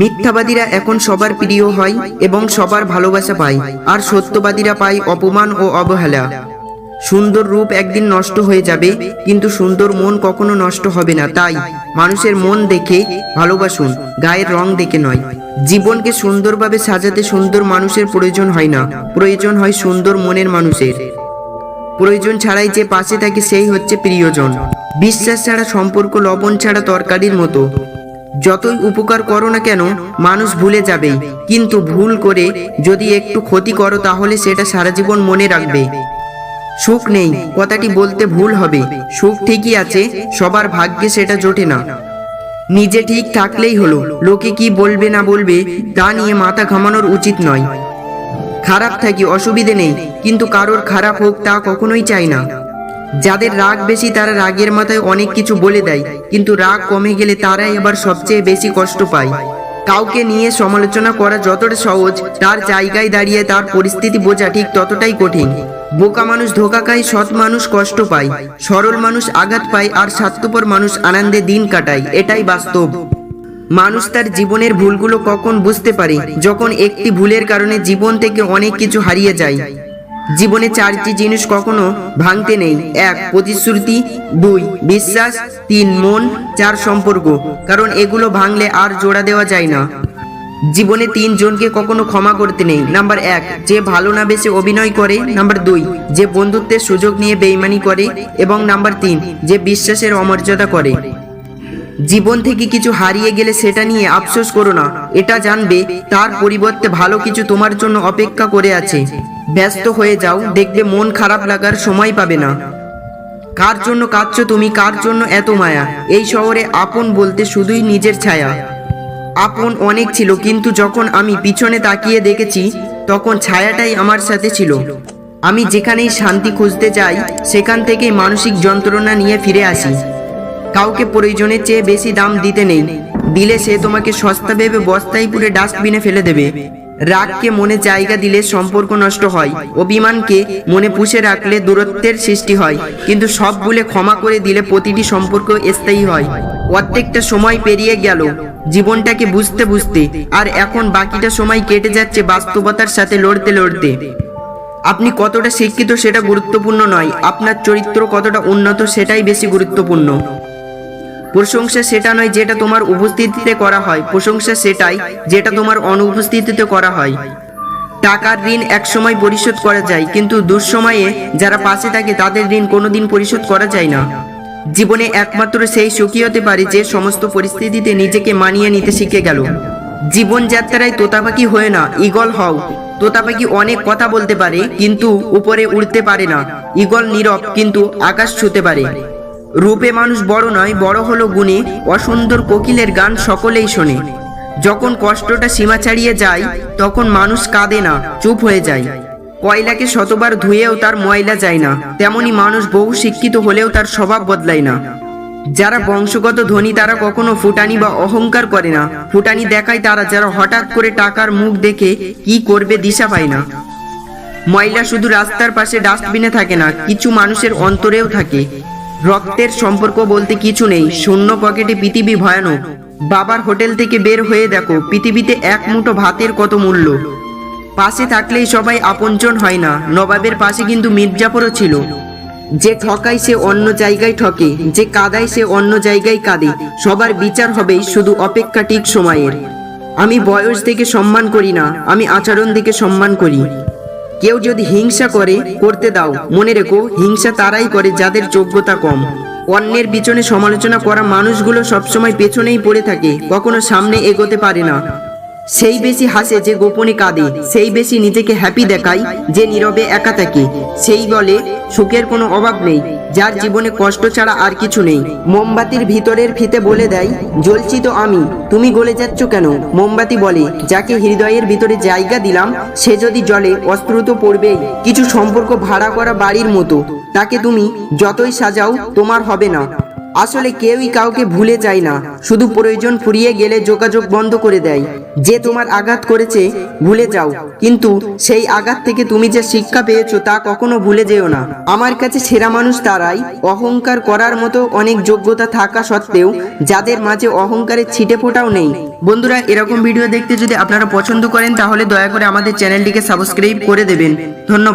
মিথ্যাবাদীরা এখন সবার প্রিয় হয় এবং সবার ভালোবাসা পায়, আর সত্যবাদীরা পায় অপমান ও অবহেলা। সুন্দর রূপ একদিন নষ্ট হয়ে যাবে, কিন্তু সুন্দর মন কখনো নষ্ট হবে না। তাই মানুষের মন দেখে ভালোবাসুন, গায়ের রং দেখে নয়। জীবনকে সুন্দরভাবে সাজাতে সুন্দর মানুষের প্রয়োজন হয় না, প্রয়োজন হয় সুন্দর মনের মানুষের। প্রয়োজন ছাড়াই যে পাশে থাকে সেই হচ্ছে প্রিয়জন। বিশ্বাস ছাড়া সম্পর্ক, লবণ ছাড়া তরকারির মতো। যতই উপকার করো না কেন, মানুষ ভুলে যাবে। কিন্তু ভুল করে যদি একটু ক্ষতি করো, তাহলে সেটা সারা জীবন মনে রাখবে। সুখ নেই, কথাটি বলতে ভুল হবে। সুখ ঠিকই আছে, সবার ভাগ্যে সেটা জোটে না। নিজে ঠিক থাকলেই হলো, লোকে কি বলবে না বলবে, তা নিয়ে মাথা ঘামানোর উচিত নয়। খারাপ থাকি, অসুবিধে নেই, কিন্তু কারোর খারাপ হোক তা কখনোই চাই না। যাদের রাগ বেশি, তারা রাগের মাথায় অনেক কিছু বলে দেয়। কিন্তু রাগ কমে গেলে তারাই আবার সবচেয়ে বেশি কষ্ট পায়। কাউকে নিয়ে সমালোচনা করা যতটা সহজ, তার জায়গায় দাঁড়িয়ে তার পরিস্থিতি বোঝা ঠিক ততটাই কঠিন। বোকা মানুষ ধোকা খায়, সৎ মানুষ কষ্ট পায়। সরল মানুষ আঘাত পায় আর স্বার্থপর মানুষ আনন্দে দিন কাটায়, এটাই বাস্তব। মানুষ তার জীবনের ভুলগুলো কখন বুঝতে পারে? যখন একটি ভুলের কারণে জীবন থেকে অনেক কিছু হারিয়ে যায়। জীবনে চারটি জিনিস কখনো ভাঙতে নেই। এক, প্রতিশ্রুতি। দুই, বিশ্বাস। তিন, মন। চার, সম্পর্ক। কারণ এগুলো ভাঙলে আর জোড়া দেওয়া যায় না। জীবনে তিনজনকে কখনো ক্ষমা করতে নেই। নাম্বার এক, যে ভালো না বেশি অভিনয় করে। নাম্বার দুই, যে বন্ধুত্বের সুযোগ নিয়ে বেইমানি করে। এবং নাম্বার তিন, যে বিশ্বাসের অমর্যাদা করে। জীবন থেকে কিছু হারিয়ে গেলে সেটা নিয়ে আফসোস করো না। এটা জানবে, তার পরিবর্তে ভালো কিছু তোমার জন্য অপেক্ষা করে আছে। ব্যস্ত হয়ে যাও, দেখবে মন খারাপ লাগার সময় পাবে না। কার জন্য কাঁদছো তুমি, কার জন্য এত মায়া? এই শহরে আপন বলতে শুধুই নিজের ছায়া। আপন অনেক ছিল, কিন্তু যখন আমি পিছনে তাকিয়ে দেখেছি, তখন ছায়াটাই আমার সাথে ছিল। আমি যেখানেই শান্তি খুঁজতে যাই, সেখান থেকেই মানসিক যন্ত্রণা নিয়ে ফিরে আসি। কাউকে প্রয়োজনের চেয়ে বেশি দাম দিতে নেই। দিলে সে তোমাকে সস্তা ভেবে বস্তায় পুরে ডাস্টবিনে ফেলে দেবে। রাগকে মনে জায়গা দিলে সম্পর্ক নষ্ট হয়। অভিমানকে মনে পুষে রাখলে দূরত্বের সৃষ্টি হয়। কিন্তু সব ভুলে ক্ষমা করে দিলে প্রতিটি সম্পর্ক স্থায়ী হয়। প্রত্যেকটা সময় পেরিয়ে গেল জীবনটাকে বুঝতে বুঝতে, আর এখন বাকিটা সময় কেটে যাচ্ছে বাস্তবতার সাথে লড়তে লড়তে। আপনি কতটা শিক্ষিত সেটা গুরুত্বপূর্ণ নয়, আপনার চরিত্র কতটা উন্নত সেটাই বেশি গুরুত্বপূর্ণ। প্রশংসা সেটা নয় যেটা তোমার উপস্থিতিতে করা হয়। প্রশংসা সেটাই যেটা তোমার অনুপস্থিতিতে করা হয়। টাকার ঋণ একসময় পরিশোধ করা যায়, কিন্তু দুঃসময়ে যারা পাশে থাকে তাদের ঋণ কোনোদিন পরিশোধ করা যায় না। জীবনে একমাত্র সেই সুখী হতে পারে যে সমস্ত পরিস্থিতিতে নিজেকে মানিয়ে নিতে শিখে গেল। জীবনযাত্রায় তোতাপাখি হয়ে না ইগল হও। তোতাপাখি অনেক কথা বলতে পারে, কিন্তু উপরে উড়তে পারে না। ইগল নীরব, কিন্তু আকাশ ছুতে পারে। রূপে মানুষ বড় নয়, বড় হলো গুণে, অসুন্দর কোকিলের গান সকলেই শোনে। যখন কষ্টটা সীমা ছাড়িয়ে যায়, তখন মানুষ কাঁদে না, চুপ হয়ে যায়। কয়লাকে শতবার ধুয়েও তার ময়লা যায় না, তেমনি মানুষ বহু শিক্ষিত হলেও তার স্বভাব বদলায় না। যারা বংশগত ধনী, তারা কখনো ফুটানি বা অহংকার করে না। ফুটানি দেখায় তারা, যারা হঠাৎ করে টাকার মুখ দেখে কি করবে দিশা পায় না। ময়লা শুধু রাস্তার পাশে ডাস্টবিনে থাকে না, কিছু মানুষের অন্তরেও থাকে। রক্তের সম্পর্ক বলতে কিছু নেই। শূন্য পকেটে পৃথিবী ভয়ানক। বাবার হোটেল থেকে বের হয়ে দেখো, পৃথিবীতে এক মুঠো ভাতের কত মূল্য। পাশে থাকলেই সবাই আপনজন হয় না। নবাবের পাশে কিন্তু মির্জাফরও ছিল। যে ঠকায় সে অন্য জায়গায় ঠকে, যে কাদায় সে অন্য জায়গায় কাঁদে। সবার বিচার হবেই শুধু অপেক্ষা ঠিক সময়ের। আমি বয়স থেকে সম্মান করি না, আমি আচরণ থেকে সম্মান করি। কেউ যদি হিংসা করে, করতে দাও। মনে রেখো, হিংসা তারাই করে যাদের যোগ্যতা কম। অন্যের পিছনে সমালোচনা করা মানুষগুলো সবসময় পেছনেই পড়ে থাকে, কখনো সামনে এগোতে পারে না। সেই বেশি হাসে যে গোপনে কাঁদে, সেই বেশি নিজেকে হ্যাপি দেখায় যে নীরবে একা থাকে। সেই বলে, সুখের কোনো অভাব নেই, যার জীবনে কষ্ট ছাড়া আর কিছু নেই। মোমবাতির ভিতরের ফিতে বলে দেয়, জ্বলছি তো আমি, তুমি গলে যাচ্ছ কেন? মোমবাতি বলে, যাকে হৃদয়ের ভিতরে জায়গা দিলাম, সে যদি জলে অস্ত্র তো পড়বেই। কিছু সম্পর্ক ভাড়া করা বাড়ির মতো, তাকে তুমি যতই সাজাও, তোমার হবে না। আসলে কেউই কাউকে ভুলে যায় না। শুধু প্রয়োজন ফুরিয়ে গেলে যোগাযোগ বন্ধ করে দেয়। যে তোমার আঘাত করেছে, ভুলে যাও। কিন্তু সেই আঘাত থেকে তুমি যে শিক্ষা পেয়েছ তা কখনো ভুলে যেও না। আমার কাছে সেরা মানুষ তারাই। অহংকার করার মতো অনেক যোগ্যতা থাকা সত্ত্বেও যাদের মাঝে অহংকারের ছিটে ফোটাও নেই। বন্ধুরা, এরকম ভিডিও দেখতে যদি আপনারা পছন্দ করেন, তাহলে দয়া করে আমাদের চ্যানেলটিকে সাবস্ক্রাইব করে দেবেন। ধন্যবাদ।